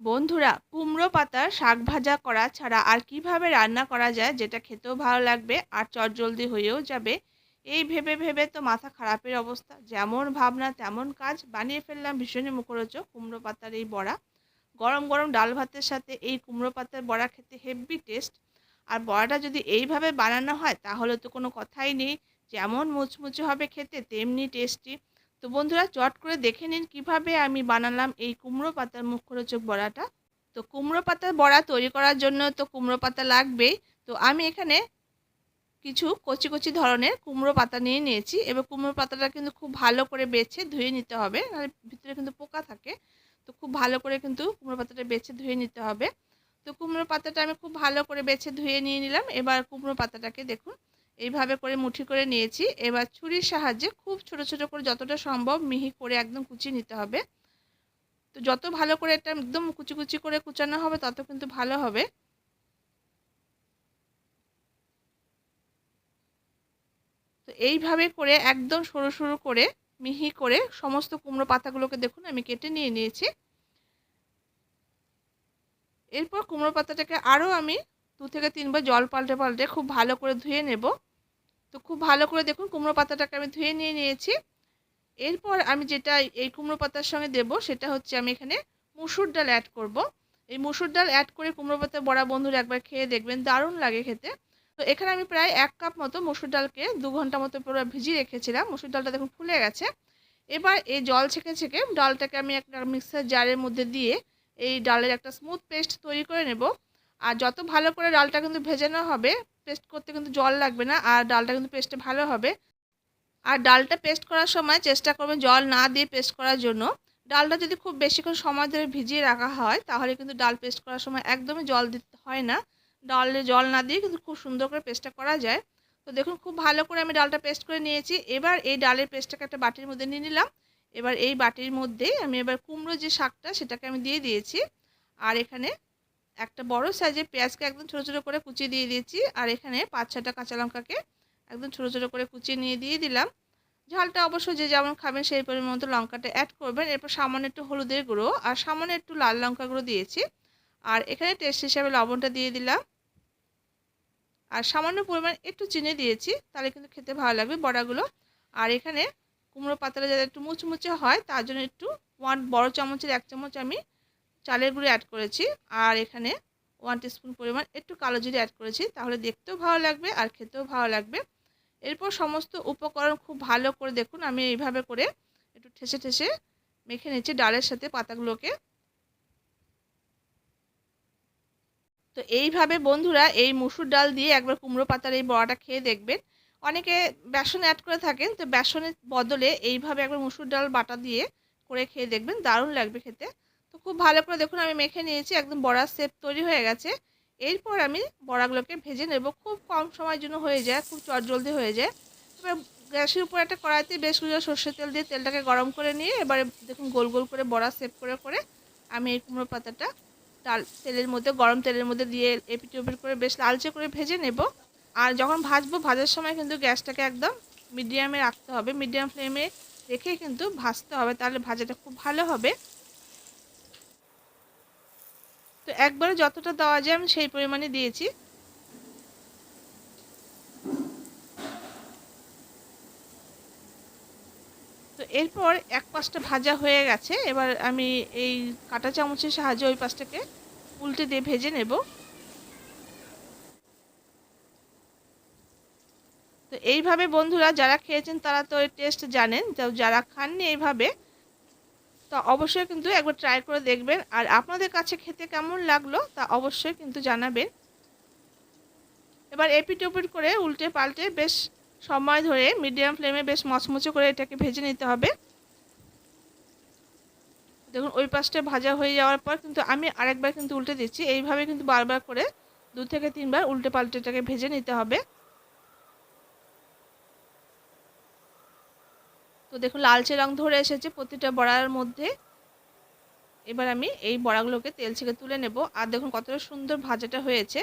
বন্ধুরা, কুমড়ো পাতার শাক ভাজা করা ছাড়া আর কীভাবে রান্না করা যায় যেটা খেতেও ভালো লাগবে আর চটজলদি হয়েও যাবে, এই ভেবে ভেবে তো মাথা খারাপের অবস্থা। যেমন ভাবনা, তেমন কাজ বানিয়ে ফেললাম ভীষণই মুখরোচক কুমড়ো পাতার এই বড়া। গরম গরম ডাল ভাতের সাথে এই কুমড়ো পাতার বড়া খেতে হেভি টেস্ট। আর বড়াটা যদি এইভাবে বানানো হয় তাহলে তো কোনো কথাই নেই। যেমন মুচমুচে হবে খেতে, তেমনি টেস্টি। তো বন্ধুরা চট করে দেখে নিন কীভাবে আমি বানালাম এই কুমড়ো পাতার মুখরোচক বড়াটা। তো কুমড়ো পাতার বড়া তৈরি করার জন্য তো কুমড়ো পাতা লাগবেই। তো আমি এখানে কিছু কচি কচি ধরনের কুমড়ো পাতা নিয়ে নিয়েছি। এবার কুমড়ো পাতাটা কিন্তু খুব ভালো করে বেছে ধুয়ে নিতে হবে, নাহলে ভিতরে কিন্তু পোকা থাকে। তো খুব ভালো করে কিন্তু কুমড়ো পাতাটা বেছে ধুয়ে নিতে হবে। তো কুমড়ো পাতাটা আমি খুব ভালো করে বেছে ধুয়ে নিয়ে নিলাম। এবার কুমড়ো পাতাটাকে দেখুন এইভাবে করে মুঠি করে নিয়েছি। এবার ছুরির সাহায্যে খুব ছোট ছোট করে যতটা সম্ভব মিহি করে একদম কুচিয়ে নিতে হবে। তো যত ভালো করে এটা একদম কুচি কুচি করে কুচানো হবে, তত কিন্তু ভালো হবে। তো এইভাবে করে একদম সরু সরু করে মিহি করে সমস্ত কুমড়ো পাতাগুলোকে দেখুন, আমি কেটে নিয়ে নিয়েছি। এরপর কুমড়ো পাতাটাকে আরও আমি দু থেকে তিনবার জল পাল্টে পাল্টে খুব ভালো করে ধুয়ে নেব। তো খুব ভালো করে দেখুন, কুমড়ো পাতাটাকে আমি ধুয়ে নিয়ে নিয়েছি। এরপর আমি যেটা এই কুমড়ো পাতার সঙ্গে দেব, সেটা হচ্ছে আমি এখানে মুসুর ডাল অ্যাড করব। এই মুসুর ডাল অ্যাড করে কুমড়ো পাতা বড়া বন্ধুরা একবার খেয়ে দেখবেন, দারুণ লাগে খেতে। তো এখানে আমি প্রায় এক কাপ মতো মুসুর ডালকে দু ঘণ্টা মতো পুরো ভিজিয়ে রেখেছিলাম, মুসুর ডালটা দেখুন ফুলে গেছে। এবার এই জল ছেঁকে ছেঁকে ডালটাকে আমি একটা মিক্সার জারের মধ্যে দিয়ে এই ডালের একটা স্মুথ পেস্ট তৈরি করে নেব। আর যত ভালো করে ডালটা কিন্তু ভেজানো হবে পেস্ট করতে কিন্তু জল লাগবে না, আর ডালটা কিন্তু পেস্টে ভালো হবে। আর ডালটা পেস্ট করার সময় চেষ্টা করবেন জল না দিয়ে পেস্ট করার জন্য। ডালটা যদি খুব বেশিক্ষণ সময় ধরে ভিজিয়ে রাখা হয়, তাহলে কিন্তু ডাল পেস্ট করার সময় একদমই জল দিতে হয় না। ডালে জল না দিয়ে কিন্তু খুব সুন্দর করে পেস্টটা করা যায়। তো দেখুন, খুব ভালো করে আমি ডালটা পেস্ট করে নিয়েছি। এবার এই ডালের পেস্টটাকে একটা বাটির মধ্যে নিয়ে নিলাম। এবার এই বাটির মধ্যেই আমি এবার কুমড়ো যে শাকটা, সেটাকে আমি দিয়ে দিয়েছি। আর এখানে একটা বড় সাইজের পেঁয়াজকে একদম ছোটো ছোটো করে কুচিয়ে দিয়ে দিয়েছি। আর এখানে পাঁচ ছটা কাঁচা লঙ্কাকে একদম ছোটো ছোটো করে কুচিয়ে নিয়ে দিয়ে দিলাম। ঝালটা অবশ্য যে যেমন খাবেন সেই পরিমাণ মতো লঙ্কাটা অ্যাড করবেন। এরপর সামান্য একটু হলুদের গুঁড়ো আর সামান্য একটু লাল লঙ্কা গুঁড়ো দিয়েছি। আর এখানে টেস্ট হিসাবে লবণটা দিয়ে দিলাম। আর সামান্য পরিমাণ একটু চিনি দিয়েছি, তাহলে কিন্তু খেতে ভালো লাগবে বড়াগুলো। আর এখানে কুমড়ো পাতাটা যাতে একটু মুচমুচে হয়, তার জন্য একটু ওয়ান বড় চামচের এক চামচ আমি চালের গুঁড়ো অ্যাড করেছি। আর এখানে ওয়ান টিস্পুন পরিমাণ একটু কালো জিরে অ্যাড করেছি, তাহলে দেখতেও ভালো লাগবে আর খেতেও ভালো লাগবে। এরপর সমস্ত উপকরণ খুব ভালো করে দেখুন, আমি এইভাবে করে একটু ঠেসে ঠেসে মেখে নিচ্ছি ডালের সাথে পাতাগুলোকে। তো এইভাবে বন্ধুরা এই মুসুর ডাল দিয়ে একবার কুমড়ো পাতার এই বড়াটা খেয়ে দেখবেন। অনেকে বেসন অ্যাড করে থাকেন, তো বেসনের বদলে এইভাবে একবার মুসুর ডাল বাটা দিয়ে করে খেয়ে দেখবেন, দারুণ লাগবে খেতে। খুব ভালো করে দেখুন, আমি মেখে নিয়েছি, একদম বড়ার শেপ তৈরি হয়ে গেছে। এরপর আমি বড়াগুলোকে ভেজে নেব। খুব কম সময়ের জন্য হয়ে যায়, খুব চটজলদি হয়ে যায়। এবার গ্যাসের উপর একটা কড়াইতে বেশ কিছু সর্ষের তেল দিয়ে তেলটাকে গরম করে নিয়ে, এবারে দেখুন গোল গোল করে বড়া শেপ করে করে আমি এই কুমড়ো পাতাটা ডাল, তেলের মধ্যে, গরম তেলের মধ্যে দিয়ে এপিট ওপিট করে বেশ লালচে করে ভেজে নেব। আর যখন ভাজবো, ভাজার সময় কিন্তু গ্যাসটাকে একদম মিডিয়ামে রাখতে হবে। মিডিয়াম ফ্লেমে রেখে কিন্তু ভাজতে হবে, তাহলে ভাজাটা খুব ভালো হবে তো একবারে যতটা দেওয়া যায় আমি সেই পরিমাণে দিয়েছি। তো এরপর এক পাশটা ভাজা হয়ে গেছে। এবার আমি এই কাঁটা চামচের সাহায্যে ওই পাশটাকে উল্টে দিয়ে ভেজে নেব। তো এইভাবে বন্ধুরা যারা খেয়েছেন তারা তো এই টেস্ট জানেন। তো যারা খাননি এইভাবে তা অবশ্যই কিন্তু একবার ট্রাই করে দেখবেন। আর আপনাদের কাছে খেতে কেমন লাগল তা অবশ্যই কিন্তু জানাবেন। এবার এপিট ওপিট করে উল্টে পাল্টে বেশ সময় ধরে মিডিয়াম ফ্লেমে বেশ মচমচে করে এটাকে ভেজে নিতে হবে। দেখুন, ওই পাশটা ভাজা হয়ে যাওয়ার পর কিন্তু আমি আরেকবার কিন্তু উল্টে দিচ্ছি। এইভাবে কিন্তু বারবার করে দু থেকে তিনবার উল্টে পাল্টে এটাকে ভেজে নিতে হবে। তো দেখুন লালচে রং ধরে এসেছে প্রতিটা বড়ার মধ্যে। এবার আমি এই বড়াগুলোকে তেল ছেঁকে তুলে নেব। আর দেখুন, কতটা সুন্দর ভাজাটা হয়েছে।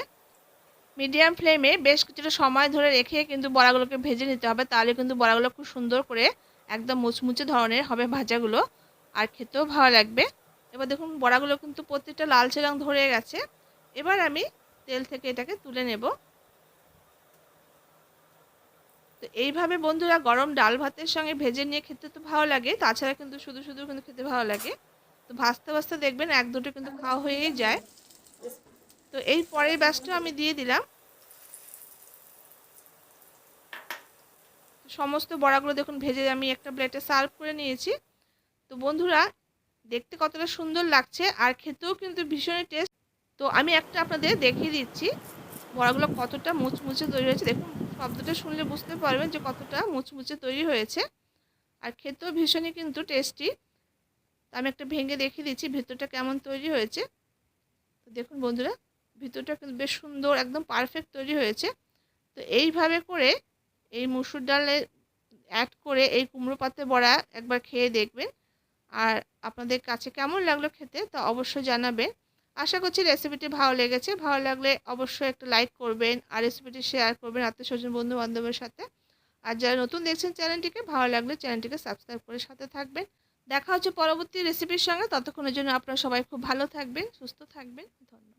মিডিয়াম ফ্লেমে বেশ কিছুটা সময় ধরে রেখে কিন্তু বড়াগুলোকে ভেজে নিতে হবে। তাহলে কিন্তু বড়াগুলো খুব সুন্দর করে একদম মুচমুচে ধরনের হবে ভাজাগুলো। আর খেতেও ভালো লাগবে। এবার দেখুন, বড়াগুলো কিন্তু প্রত্যেকটা লালচে রং ধরে গেছে। এবার আমি তেল থেকে এটাকে তুলে নেব তো এইভাবে বন্ধুরা গরম ডাল ভাতের সঙ্গে ভেজে নিয়ে খেতে তো ভালো লাগে, তাছাড়া কিন্তু শুধু শুধু কিন্তু খেতে ভালো লাগে। তো ভাজতে ভাজতে দেখবেন এক দুটো কিন্তু খাওয়া হয়েই যায়। তো এই পরের ব্যাসটা আমি দিয়ে দিলাম। সমস্ত বড়াগুলো দেখুন ভেজে আমি একটা প্লেটে সার্ভ করে নিয়েছি। তো বন্ধুরা, দেখতে কতটা সুন্দর লাগছে আর খেতেও কিন্তু ভীষণই টেস্ট তো আমি একটা আপনাদের দেখিয়ে দিচ্ছি বড়াগুলো কতটা মুচমুচে তৈরি হয়েছে। দেখুন শব্দটা শুনলে বুঝতে পারবেন যে কতটা মুচমুচে তৈরি হয়েছে। আর খেতেও ভীষণই কিন্তু টেস্টি আমি একটা ভেঙে দেখিয়ে দিচ্ছি ভেতরটা কেমন তৈরি হয়েছে। তো দেখুন বন্ধুরা, ভিতরটা কিন্তু বেশ সুন্দর, একদম পারফেক্ট তৈরি হয়েছে। তো এইভাবে করে এই মুসুর ডালে অ্যাড করে এই কুমড়ো পাতে বড়া একবার খেয়ে দেখবেন। আর আপনাদের কাছে কেমন লাগল খেতে তা অবশ্যই জানাবেন। আশা করছি রেসিপিটি ভালো লেগেছে। ভালো লাগলে অবশ্যই একটা লাইক করবেন আর রেসিপিটি শেয়ার করবেন আত্মীয় স্বজন বন্ধু বান্ধবের সাথে। আর যারা নতুন দেখছেন চ্যানেলটিকে ভালো লাগলে চ্যানেলটিকে সাবস্ক্রাইব করে সাথে থাকবেন। দেখা হচ্ছে পরবর্তী রেসিপির সঙ্গে। ততক্ষণের জন্য আপনারা সবাই খুব ভালো থাকবেন, সুস্থ থাকবেন। ধন্যবাদ।